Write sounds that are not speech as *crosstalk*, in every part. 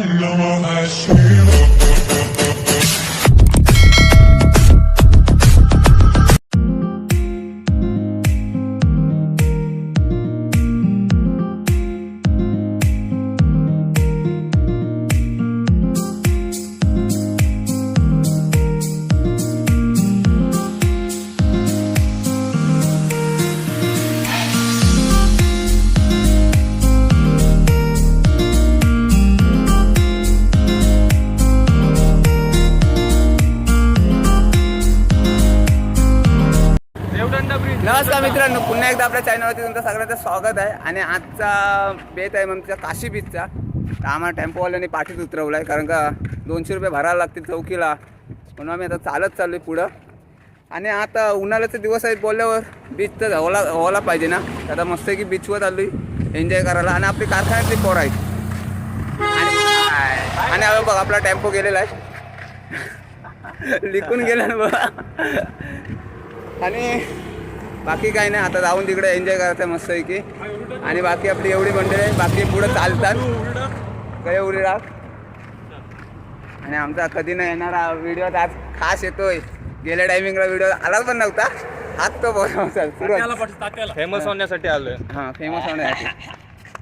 Lama aşkına नमस्कार मित्रांनो पुन्हा एकदा आपल्या चॅनलवरती तुमचं सगळ्यांचं स्वागत आहे. आणि आजचा बेत आहे आमच्या काशी बीचचा तर आम्हाला टेम्पोवाल्याने पाठीत उतरवलं आहे कारण का दोनशे रुपये भरायला लागतील चौकीला. म्हणून आम्ही आता चालत चाललो आहे पुढं. आणि आता उन्हाळ्याचे दिवस आहेत बोलल्यावर बीच तर व्हायला व्हायला पाहिजे ना. आता मस्त की बीचवर आलो एन्जॉय करायला. आणि आपली कारखान्यातली पोर आहेत. आणि आणि आता बघ आपला टेम्पो गेलेला आहे. *laughs* लिखून गेला ना बघा. आणि बाकी काही नाही आता जाऊन तिकडे एन्जॉय करायचं मस्त आहे की आणि बाकी आपली एवढी मंडळी आहे बाकी पुढं चालतात. काय उडी राग आणि आमचा कधी न येणारा व्हिडिओ आज खास येतोय. गेल्या टायमिंगला व्हिडिओ आलाच पण नव्हता. हात तो सुरुवात. फेमस होण्यासाठी आलोय. हां फेमस होण्यासाठी.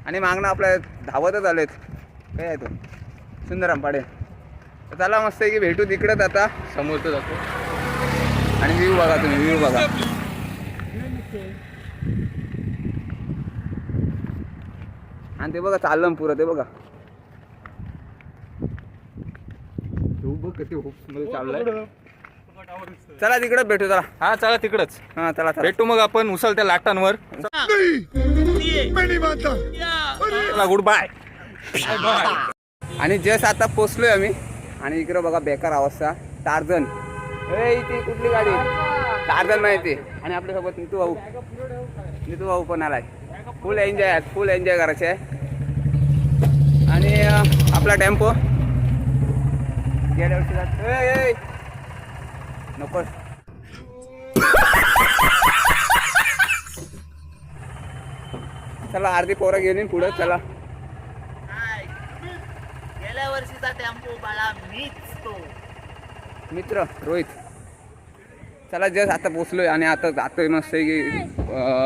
आणि मागणं आपल्या धावतच आलेत. काय आहे तो? सुंदरम पाडे. तर चला मस्त आहे की भेटू तिकडंच आता. समोरचं जातो. आणि व्ह्यू बघा तुम्ही व्ह्यू बघा. आणि ते बघा चाललं पुरं ते बघा. चाललाय. चला तिकडं भेटू चला. हा चला तिकडच. हां चला चला. भेटू मग आपण उचलत्या लाटांवर. चला गुड बाय आणि जस्ट आता पोचलोय आम्ही. आणि इकडं बघा बेकार अवस्था. टार्झन ए ती कुठली गाडी? टार्झन माहिती. आणि आपल्यासोबत नितू भाऊ. नितू भाऊ पण आलाय. फुल एन्जॉय आहे फुल एन्जॉय करायचे. आहे आणि आपला टेम्पो. गेल्या वर्षी नको चला अर्धी पोरं घेऊन येईन पुढं चला. गेल्या वर्षीचा टेम्पो बाळा मीच तो. मित्र रोहित. चला जस्ट आता पोचलोय आणि आता जातोय मस्त आहे की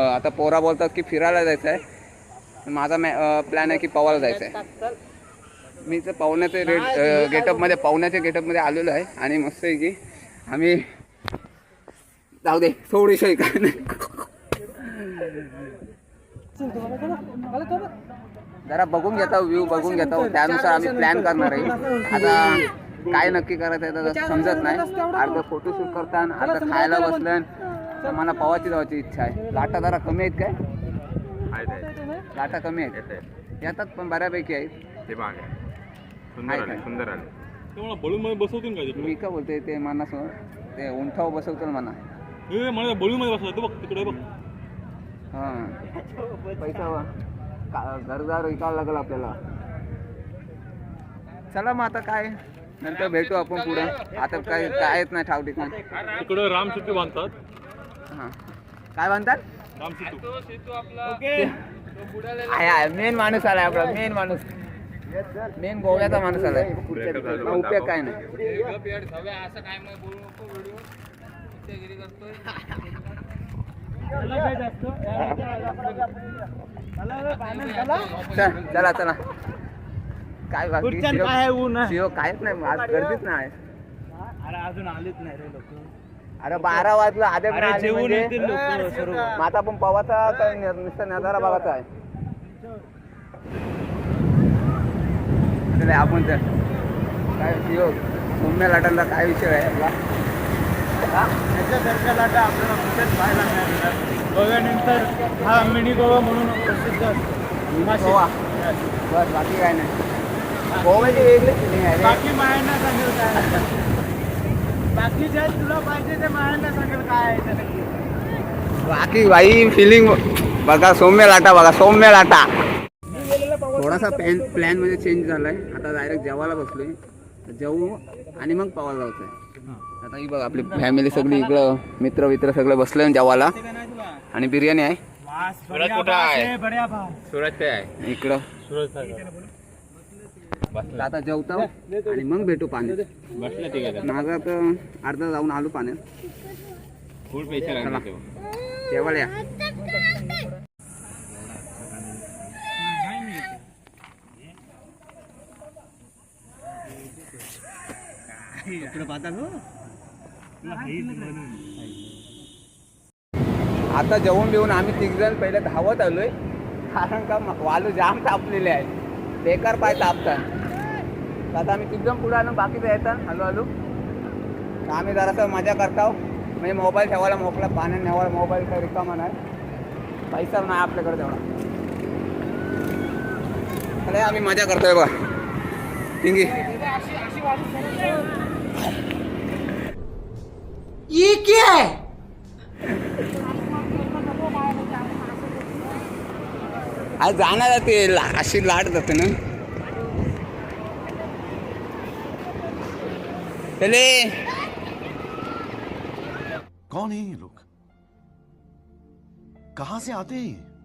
आता पोरा बोलतात की फिरायला जायचं आहे माझा मॅ प्लॅन आहे की पवायला जायचं आहे मी तर पाहुण्याचे रेट गेटअपमध्ये पाहुण्याच्या गेटअपमध्ये आलेलो आहे आणि मस्त आहे की आम्ही जाऊ दे थोडीशी काय नाही जरा बघून घेता व्ह्यू बघून घेता त्यानुसार आम्ही प्लॅन करणार आहे. आता काय नक्की करायचं आहे तर समजत नाही. अर्ध फोटोशूट करताना अर्ध खायला बसलं तर मला पवाची जायची इच्छा आहे. लाटा जरा कमी आहेत काय? लाटा कमी आहेत? येतात पण बऱ्यापैकी आहेत. हे बाग सुंदर आहे आले? सुंदर बसवतील का मी का बोलते ते मना ते उंठाव बसवतो म्हणा. मला बलून मध्ये बसवतो बघ तिकडे बघ. हां. पैसा घरदार विकावं लागेल आपल्याला. चला मग आता काय? नंतर भेटू आपण पुढं. आता काय कायच नाही ठाव ठिकाण तिकडे राम सेतू बांधतात. हां. काय म्हणतात राम सेतू आहे. आहे मेन माणूस आलाय आपला मेन माणूस. मेन गोव्याचा माणूस आलाय उपयोग काय नाही. चल, चला चला. काय बाकी शिव- शिव कायच नाही आज गर्दीच नाही अरे अजून आलेच नाही रे लोक. अरे बारा वाजला आधे पण आले जेवून म्हणजे- येतील लोक सर्व. मग आता आपण पवाचा काय नि- नुसता नजारा बघायचा आहे. चला, आपण तर काय शिव सौम्य लाटांचा काय विषय आहे आपला त्याच्यासारख्या लाटा आपल्याला कुठेच पाहायला नाही. मिळणार गोव्यानंतर हा मिनी गोवा म्हणून प्रसिद्ध. गोवा? बस बाकी काय नाही. गोव्याची वेगळी फिलिंग आहे रे. बाकी मायांना सांगेल काय? बाकी जे तुला पाहिजे ते मायांना सांगेल काय आहे ते नक्की. बाकी भाई फिलिंग बघा सौम्य लाटा बघा सौम्य लाटा. थोडासा प्लॅन प्लॅनमध्ये चेंज झालाय. आता डायरेक्ट जेवायला बसलोय. तर जेवू आणि मग पवायला जायचंय आता ही बघ आपली फॅमिली सगळी इकडं मित्र मित्र सगळे बसले जेवायला. आणि बिर्याणी आहे? वास सुरत बढिया कुठं आहे? बढिया. सुरत काय आहे. इकडं. तर आता जेवतो आणि मग भेटू पाण्यात. बसला ते गेला माझा तर अर्धा जाऊन आलो पाण्यात. फुल पैसे लागले चला. तेव्हा. जेवायला या. आता जेवण बिवून आम्ही तिघजण पहिले धावत आलोय. कारण का म- वालू जाम तापलेले आहे. बेकार पाय तापतात तर आता आम्ही एकदम पुढे आलो बाकीचं येतात हळूहळू. तर आम्ही जरासं मजा करतो म्हणजे मोबाईल ठेवायला मोकला पाण्यात नेवायला मोबाईल काही रिकामा नाही. पैसा नाही आपल्याकडे तेवढा. अरे आम्ही मजा करतोय बा है? आज जाणार ते ला- अशी लाट जाते ना. चले. कौन है ये लोग? कहां से आते हैं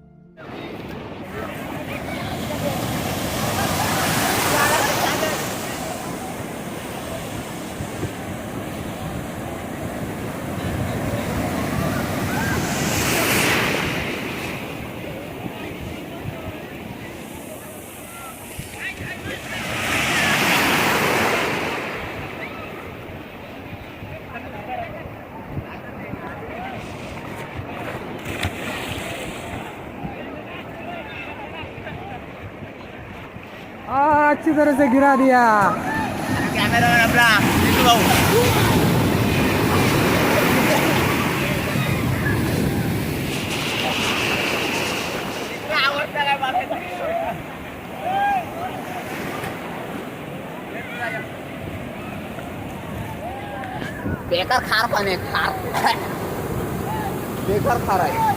अच्छी तरह से गिरा दिया. कॅमेरामॅन आपला जितू भाऊ बेकार खार पाणी आहे खार. बेकार खार आहे.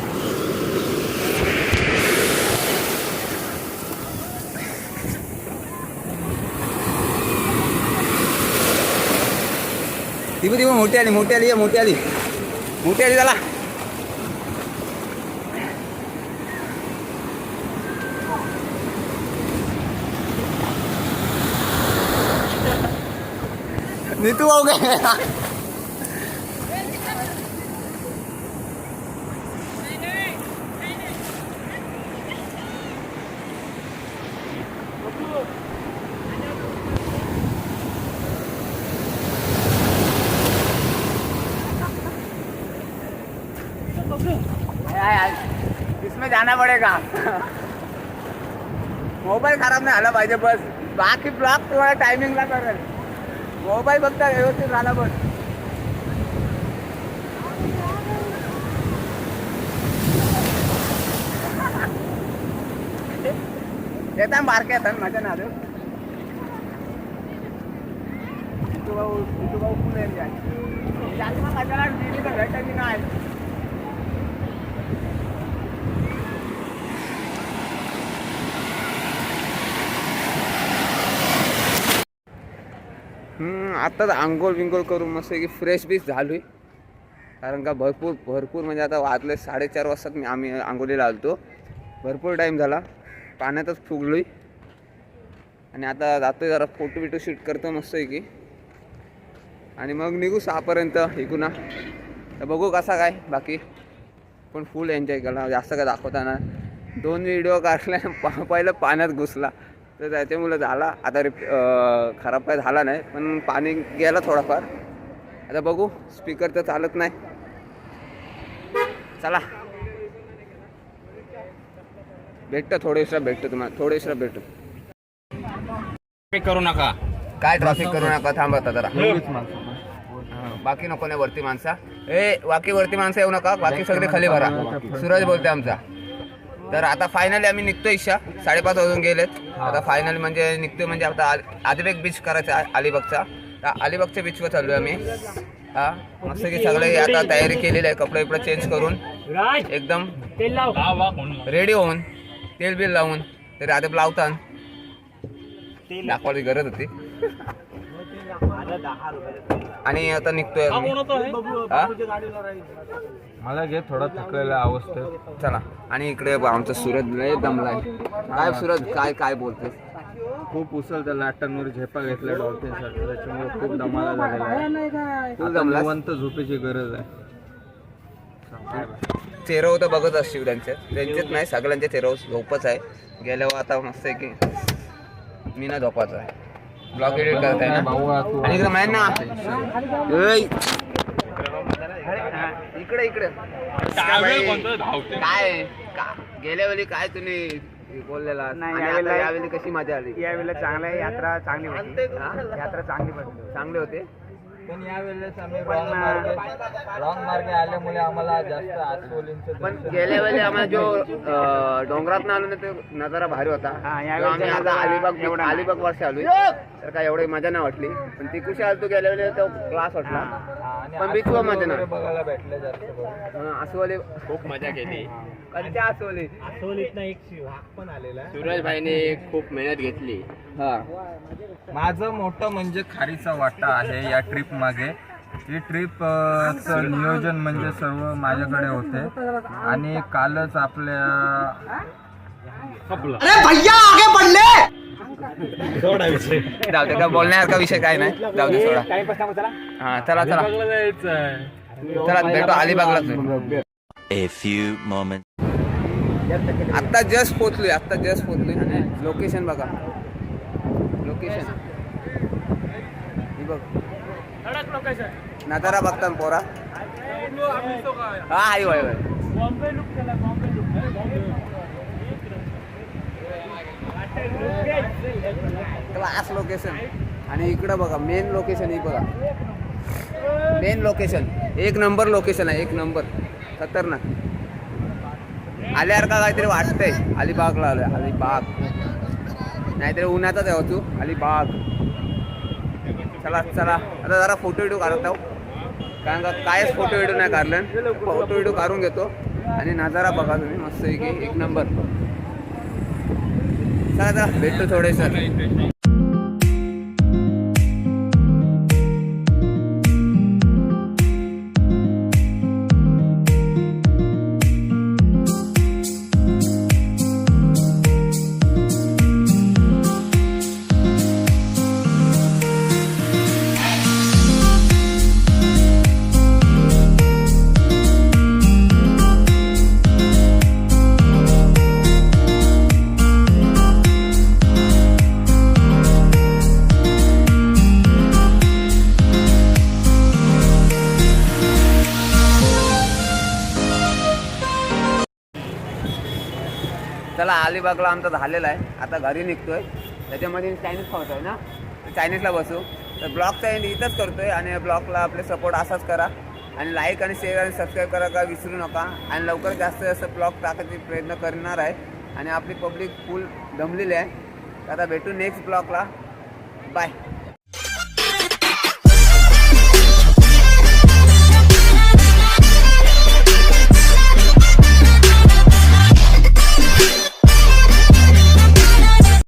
दिबू दिबू मोठी आली मोठी आली ये, मोठी आली मोठी आली झाला नीतू भाऊ काय जाना पड़ेगा। मोबाईल खराब नाही झाला पाहिजे बस। बाकी ब्लॉक तुम्हाला टायमिंगला करेल मोबाईल फक्त व्यवस्थित झाला बस। येतात बारके येतात माझ्या नादू तू भाऊ तू भाऊ फुल जास्त मजा भेटायची हो। नाही आत्ताच आंघोळ बिंघोळ करून मस्त की फ्रेश बी झालो आहे कारण का भरपूर भरपूर म्हणजे आता वाजले साडेचार वाजता मी आम्ही आंघोळीला आलतो. भरपूर टाईम झाला. पाण्यातच फुगलोय. आणि आता जातो जरा फोटो बिटो शूट करतो मस्त की आणि मग निघू सहापर्यंत इकून तर बघू कसा काय बाकी. पण फुल एन्जॉय केला. जास्त काय दाखवताना. दोन व्हिडिओ काढल्या *laughs* पहिलं पाण्यात घुसला. तर त्याच्यामुळं झाला. आता रिप खराब काय झाला नाही पण पाणी गेला थोडाफार. आता बघू. स्पीकर तर चालत नाही. चला. भेटतं थोडेसरा भेटतं तुम्हाला थोडेसरा भेटतो. करू नका. काय ट्रॅफिक करू नका? थांबा आता जरा. बाकी नको नाही वरती माणसा. ए बाकी वरती माणसं येऊ नका. बाकी सगळे खाली भरा. सूरज बोलते आमचा. तर आता फायनली आम्ही निघतोय इशा साडेपाच वाजून गेलेत. आता फायनली म्हणजे निघतोय म्हणजे आता आदिबेग बीच करायचा आहे, अलिबागचा. तर अलिबागच्या बीचवर चाललोय आम्ही. हा मस्त की सगळे आता तयारी केलेली आहे कपडे बिपडे चेंज करून. एकदम रेडी होऊन तेल बिल लावून तरी आधी लावतात दाखवायची गरज होती. आणि आता निघतोय मला घे थोडा थकलेला अवस्थेत. चला आणि इकडे आमचा सूरज लय दमलाय. काय सूरज काय काय बोलतोय खूप उचलत्या लाटांवर झेपा घेतल्या डॉल्फिनसाठी त्याच्यामुळे खूप दमाला झालेला आहे? निवांत झोपेची गरज आहे. चेहरा तर बघत असशील त्यांचे त्यांचेच नाही सगळ्यांचे चेहरा झोपच आहे. गेल्यावर आता मस्त आहे की मी ना झोपाचा आहे. ब्लॉग एडिट करताय ना? भाऊ आणि इकडे माहीत ना. इकडे इकडे. त्यावेळी कोणतं धावते काय? का- गेल्या वेळी काय तुम्ही बोललेला? नाही, यावेळेला- यावेळी कशी मजा आली? यावेळेला चांगला यात्रा चांगली होती? यात्रा चांगली पडली चांगले होते? पण यावेळेस आम्ही रॉंग मार्गे रॉंग मार्गे आल्यामुळे आम्हाला जास्त आसोलींचं पण गेल्या वेळी आम्हाला जो डोंगरात आलो ना तो नजारा भारी होता. हा, आम्ही आता अलिबाग एवढा. अलिबाग वर्ष आलोय. तर काय एवढी मजा नाही वाटली. पण ती कुशी आलो तू गेल्या वेळी तो क्लास वाटला. पण वगैरे नाही बघायला भेटलं जास्त करून. आसवले खूप मजा केली. आसवले आसोलीतनं एक पण आलेला सूरज भाईने खूप मेहनत घेतली. हा. माझं मोठं म्हणजे खारीचा वाटा आहे या ट्रिप मागे. ही ट्रिप चं नियोजन म्हणजे सर्व माझ्याकडे होते. आणि कालच आपल्या जाऊ दे का बोलण्यासारखा विषय काय नाही. जाऊ दे सोडा. काही प्रश्न चला. हा चला चला. चला भेटू अलिबागला A few moments. आत्ता जस्ट पोचलोय आत्ता जस्ट पोचलोय आणि लोकेशन बघा. लोकेशन बघ नजारा बघता ना पोरा हा आई वय वय बॉम्बे लुक केला बॉम्बे क्लास लोकेशन आणि इकडं बघा मेन लोकेशन ही बघा. मेन लोकेशन एक नंबर लोकेशन आहे एक नंबर खतरनाक. आल्यावर का काहीतरी वाटतंय? अलिबागला आलं अलिबाग. नाहीतरी उन्हाचाच आहे हो तू. अलिबाग. चला चला. आता जरा फोटो व्हिडिओ काढत आहो. कारण का कायच फोटो व्हिडिओ नाही काढलं. फोटो व्हिडिओ काढून घेतो. आणि नजारा बघा तुम्ही. मस्त की एक नंबर आता थोड़े सर अलिबागला आमचा झालेला आहे. आता घरी निघतोय. त्याच्यामध्ये चायनीज खावतोय ना? चायनीजला बसू. तर ब्लॉगचा एंड इथंच करतोय आणि ब्लॉगला आपले सपोर्ट असाच करा. आणि लाईक आणि शेअर आणि सबस्क्राईब करा का विसरू नका. आणि लवकर जास्त जास्त ब्लॉग टाकायचे प्रयत्न करणार आहे. आणि आपली पब्लिक फुल दमलेली आहे. तर आता भेटू नेक्स्ट ब्लॉगला बाय